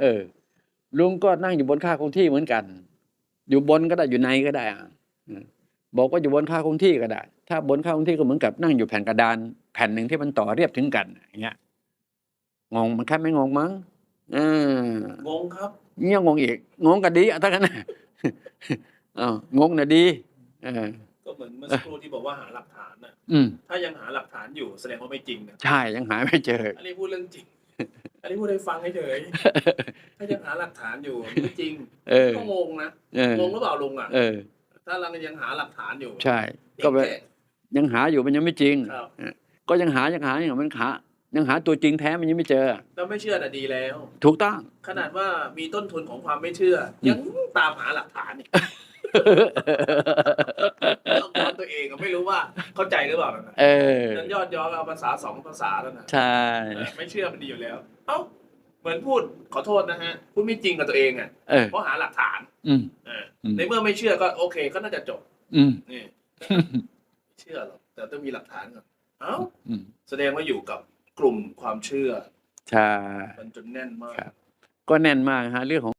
เออ ลุงก็นั่งอยู่บนค่าคงที่เหมือนกัน อยู่บนก็ได้อยู่ในก็ได้อะอืมบอกว่าอยู่บนค่าคงที่ก็ได้ ถ้าบนค่าคงที่ก็เหมือนกับนั่งอยู่แผ่นกระดาน แผ่นหนึ่งที่มันต่อเรียบถึงกันอย่างเงี้ยงงมันแค่ไม่งงมั้งอ่างงครับเงี้ยงงอีกงงก็ดีอะถ้างั้นน่ะอ้าวงงน่ะดีเออก็เหมือนเมื่อสักครู่ที่บอกว่าหาหลักฐานน่ะอืมถ้ายังหาหลักฐานอยู่แสดงว่าไม่จริงนะใช่ยังหาไม่เจออันนี้พูดเรื่องจริงอั นนี้พูดให้ฟังเฉยๆถ้ายังหาหลักฐานอยู่ไม่จริงเออก็งงนะเอองงหรือเปล่าลุงอะเออถ้าเรายังหาหลักฐานอยู่ ใช่ ก็ไปเจ๊ยังหาอยู่มันยังไม่จริงครับก็ยังหายังหาอย่างมันหายังหาตัวจริงแท้มันยังไม่เจอ แล้วไม่เชื่อน่ะดีแล้ว ถูกต้อง ขนาดว่ามีต้นทุนของความไม่เชื่อ ยังตามหาหลักฐานอีกต้อง ย้อนตัวเองอะไม่รู้ว่าเข้าใจหรือเปล่านะเออจนยอดย้อนเอาภาษาสองภาษาแล้วนะใช่ไม่เชื่อมันดีอยู่แล้ว เอ้าเหมือนพูดขอโทษนะฮะพูดไม่จริงกับตัวเองอะเออเพราะหาหลักฐานอืมเอออืมในเมื่อไม่เชื่อก็โอเค ก็น่าจะจบอืมนี่ไม่เชื่อหรอกแต่ต้องมีหลักฐานก่อนเอ้าอืมแสดงว่าอยู่กับกลุ่มความเชื่อใช่มันจนแน่นมากครับก็แน่นมากฮะเรื่องของ